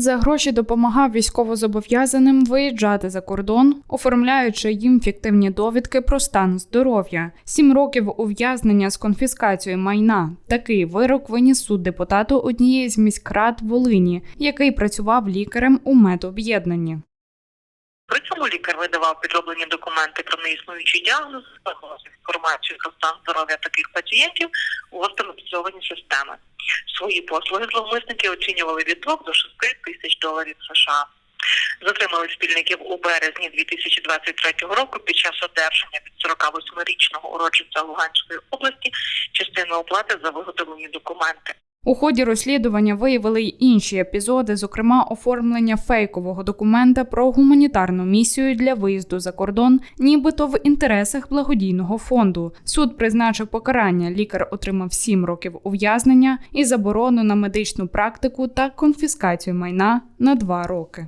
За гроші допомагав військовозобов'язаним виїжджати за кордон, оформляючи їм фіктивні довідки про стан здоров'я. Сім років ув'язнення з конфіскацією майна. Такий вирок виніс суд депутату однієї з міськрад Волині, який працював лікарем у медоб'єднанні. Цьому лікар видавав підроблені документи про неіснуючий діагноз, зберігав інформацію про стан здоров'я таких пацієнтів у автоматизовані системи. Свої послуги зловмисники оцінювали від 2 до 6 тисяч доларів США. Затримали спільників у березні 2023 року під час одержання від 48-річного уродженця Луганської області частини оплати за виготовлені документи. У ході розслідування виявили й інші епізоди, зокрема оформлення фейкового документа про гуманітарну місію для виїзду за кордон, нібито в інтересах благодійного фонду. Суд призначив покарання. Лікар отримав 7 років ув'язнення і заборону на медичну практику та конфіскацію майна на 2 роки.